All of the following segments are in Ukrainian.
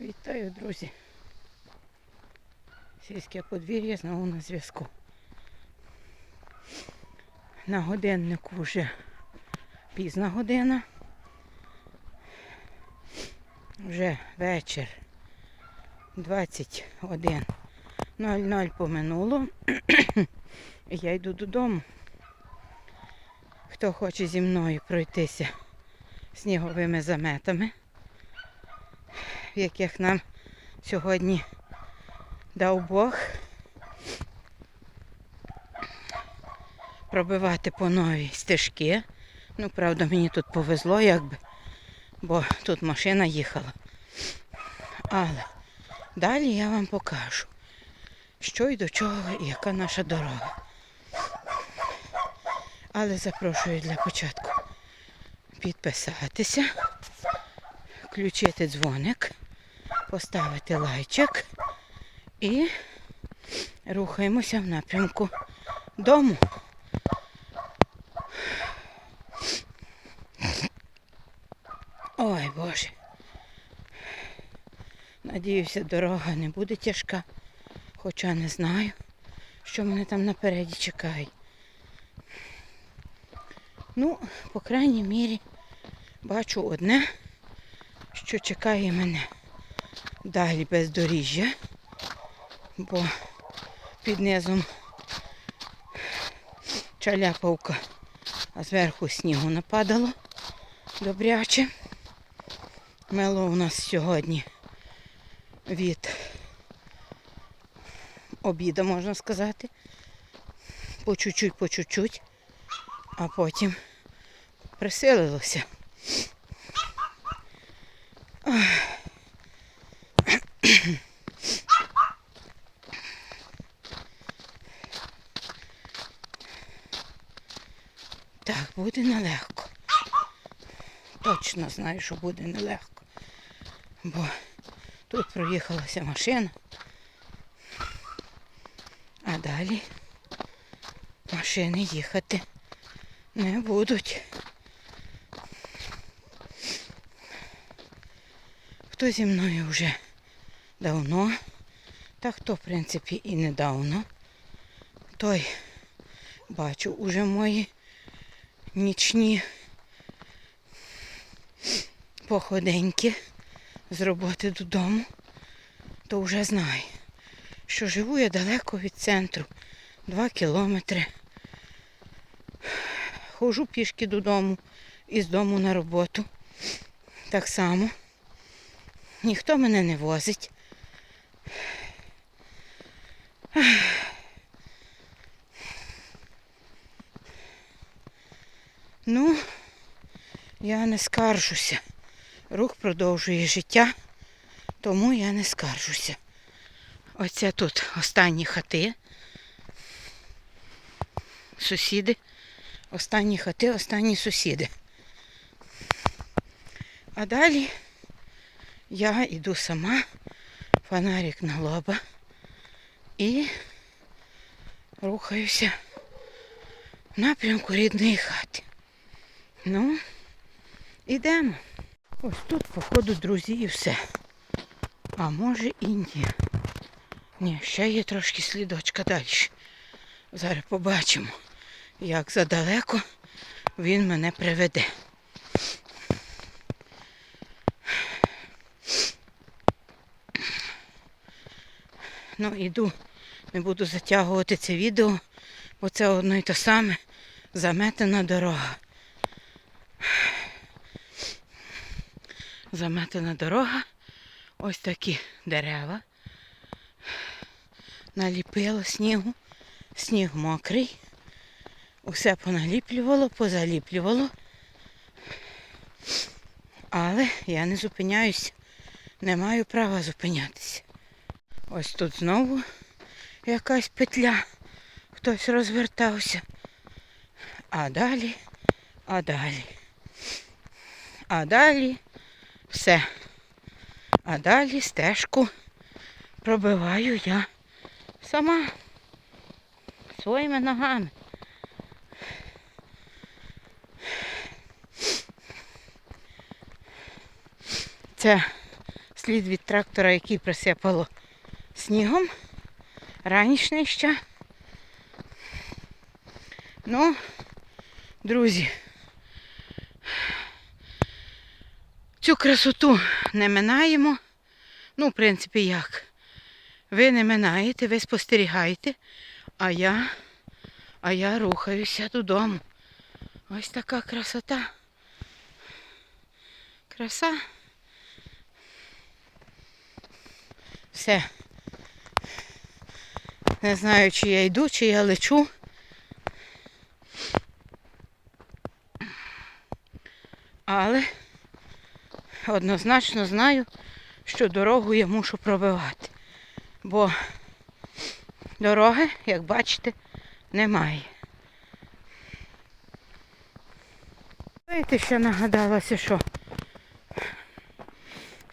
Вітаю, друзі. Сільське подвір'я знову на зв'язку. На годиннику вже пізна година. Вже вечір 21.00 поминуло. Я йду додому. Хто хоче зі мною пройтися сніговими заметами, яких нам сьогодні дав Бог пробивати по новій стежки. Ну, правда, мені тут повезло, якби, бо тут машина їхала. Але далі я вам покажу, що і до чого, і яка наша дорога. Але запрошую для початку підписатися, включити дзвоник, поставити лайчик і рухаємося в напрямку дому. Ой Боже. Надіюся, дорога не буде тяжка, хоча не знаю, що мене там напереді чекає. Ну, по крайній мірі, бачу одне, що чекає мене далі бездоріжжя, бо під низом чаляпавка, а зверху снігу нападало добряче. Мело у нас сьогодні від обіду, можна сказати. По чуть-чуть, по чуть-чуть, а потім присилилося. Так, буде нелегко. Точно знаю, що буде нелегко. Бо тут проїхалася машина. А далі машини їхати не будуть. Хто зі мною вже давно, та хто, в принципі, і недавно, той бачу уже мої нічні походеньки з роботи додому, то вже знає, що живу я далеко від центру, два кілометри. Хожу пішки додому і з дому на роботу. Так само. Ніхто мене не возить. Ну, я не скаржуся. Рух продовжує життя, тому я не скаржуся. Оце тут останні хати. Сусіди. Останні хати, останні сусіди. А далі я йду сама, фонарик на лоба і рухаюся в напрямку рідної хати. Ну, ідемо. Ось тут, походу, друзі, і все. А може і ні. Ні, ще є трошки слідочка далі. Зараз побачимо, як задалеко він мене приведе. Ну, іду, не буду затягувати це відео, бо це одно і те саме заметена дорога. Заметена дорога. Ось такі дерева. Наліпило снігу. Сніг мокрий. Усе поналіплювало, позаліплювало. Але я не зупиняюсь. Не маю права зупинятися. Ось тут знову якась петля. Хтось розвертався. А далі, а далі. А далі все. А далі стежку пробиваю я сама своїми ногами. Це слід від трактора, який присипало снігом. Ранішний ще. Ну, друзі, цю красоту не минаємо. Ну, в принципі, як? Ви не минаєте, ви спостерігаєте, а я, а я рухаюся додому. Ось така красота. Краса. Все. Не знаю, чи я йду, чи я лечу. Але однозначно знаю, що дорогу я мушу пробивати. Бо дороги, як бачите, немає. Знаєте, ще нагадалася, що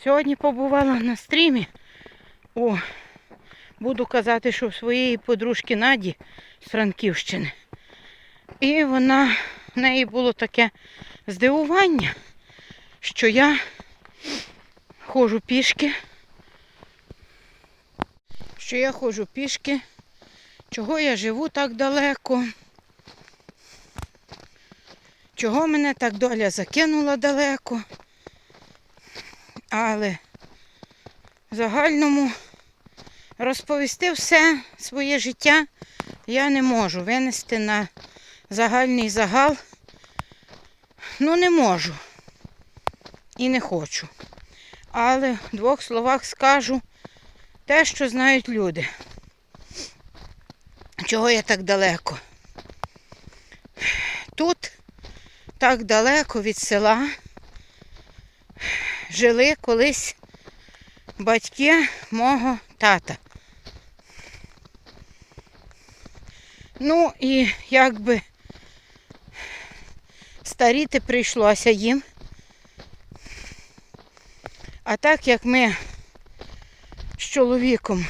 сьогодні побувала на стрімі у, буду казати, що в своєї подружки Наді з Франківщини. І вона, в неї було таке здивування, що я ходжу пішки, що я ходжу пішки, чого я живу так далеко. Чого мене так доля закинула далеко. Але в загальному розповісти все своє життя я не можу винести на загальний загал. Ну, не можу. І не хочу. Але в двох словах скажу те, що знають люди. Чого я так далеко? Тут так далеко від села жили колись батьки мого тата. Ну і якби старіти прийшлося їм. А так як ми з чоловіком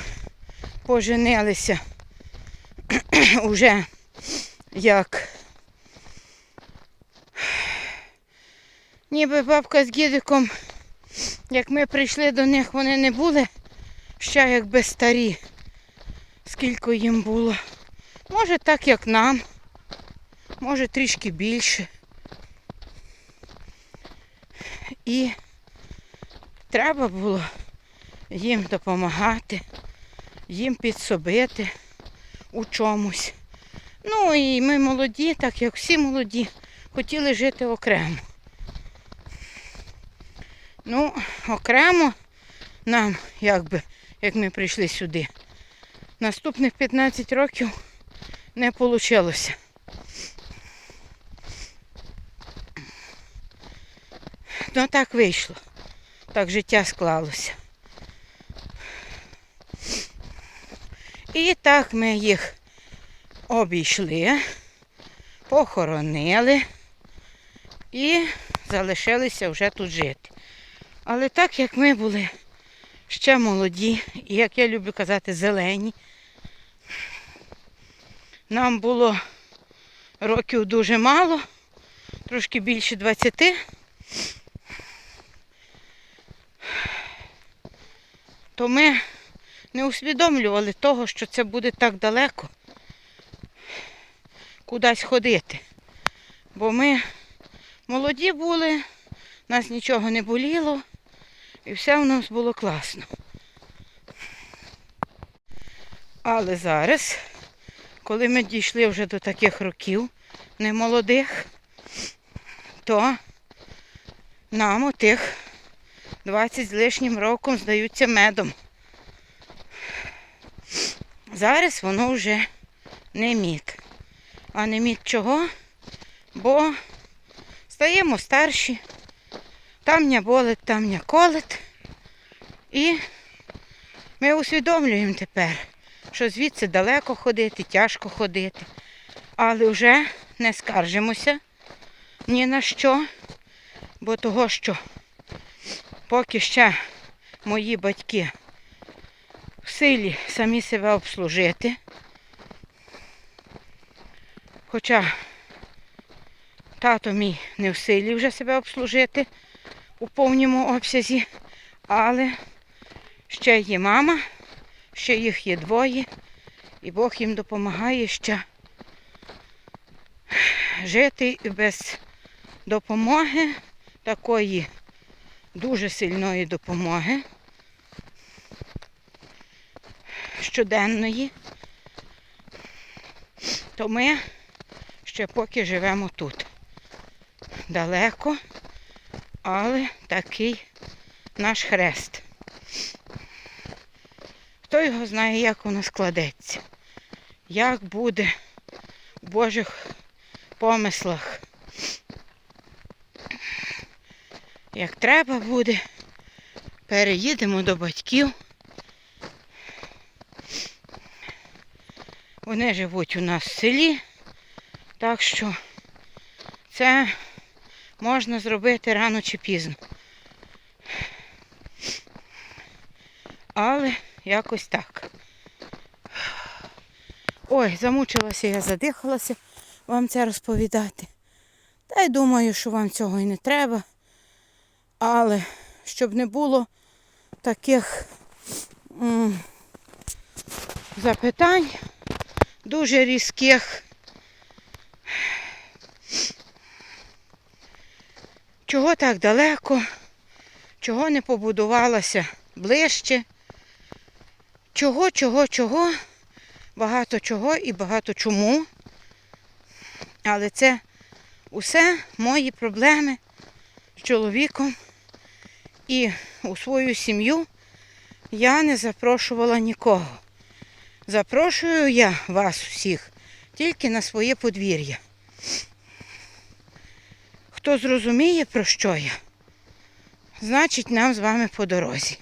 поженилися уже як ніби бабка з дідиком, як ми прийшли до них, вони не були ще якби старі. Скільки їм було. Може так, як нам, може трішки більше. І треба було їм допомагати, їм підсобити у чомусь. Ну і ми молоді, так як всі молоді, хотіли жити окремо. Ну, окремо нам, якби, як ми прийшли сюди, наступних 15 років не вийшло. Ну так вийшло. Так життя склалося. І так ми їх обійшли, похоронили і залишилися вже тут жити. Але так як ми були ще молоді, і як я люблю казати, зелені, нам було років дуже мало, трошки більше 20. То ми не усвідомлювали того, що це буде так далеко кудись ходити. Бо ми молоді були, нас нічого не боліло, і все у нас було класно. Але зараз, коли ми дійшли вже до таких років, немолодих, то нам у тих 20 з лишнім роком здаються медом. Зараз воно вже не мід. А не мід чого? Бо стаємо старші, там не болить, там не колить. І ми усвідомлюємо тепер, що звідси далеко ходити, тяжко ходити. Але вже не скаржимося ні на що, бо того, що поки ще мої батьки в силі самі себе обслужити. Хоча тато мій не в силі вже себе обслужити у повному обсязі, Але ще є мама, ще їх є двоє, і Бог їм допомагає ще жити без допомоги, такої дуже сильної допомоги щоденної, то ми ще поки живемо тут. Далеко, але такий наш хрест. Хто його знає, як воно складеться, як буде в Божих помислах. Як треба буде, переїдемо до батьків. Вони живуть у нас в селі, так що це можна зробити рано чи пізно. Але якось так. Ой, замучилася я, задихалася вам це розповідати. Та й думаю, що вам цього і не треба. Але щоб не було таких м, запитань, дуже різких. Чого так далеко? Чого не побудувалося ближче? Чого, чого, чого? Багато чого і багато чому. Але це усе мої проблеми з чоловіком. І у свою сім'ю я не запрошувала нікого. Запрошую я вас всіх тільки на своє подвір'я. Хто зрозуміє, про що я, значить нам з вами по дорозі.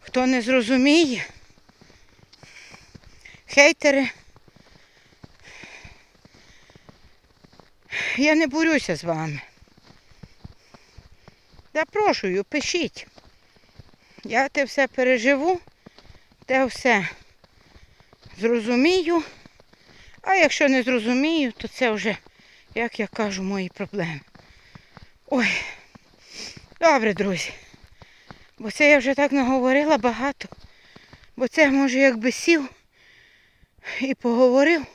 Хто не зрозуміє, хейтери, я не борюся з вами. Запрошую, пишіть. Я те все переживу, те все зрозумію. А якщо не зрозумію, то це вже, як я кажу, мої проблеми. Ой, добре, друзі. Бо це я вже так наговорила багато. Бо це, може, якби сів і поговорив,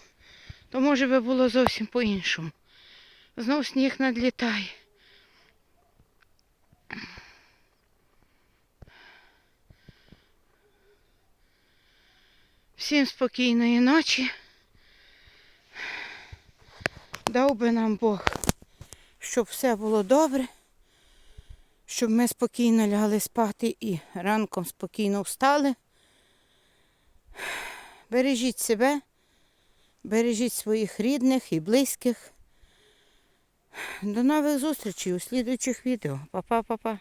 то може би було зовсім по-іншому. Знов сніг надлітає. Всім спокійної ночі. Дав би нам Бог, щоб все було добре, щоб ми спокійно лягли спати і ранком спокійно встали. Бережіть себе, бережіть своїх рідних і близьких. До нових зустрічей у слідуючих відео. Па-па-па-па.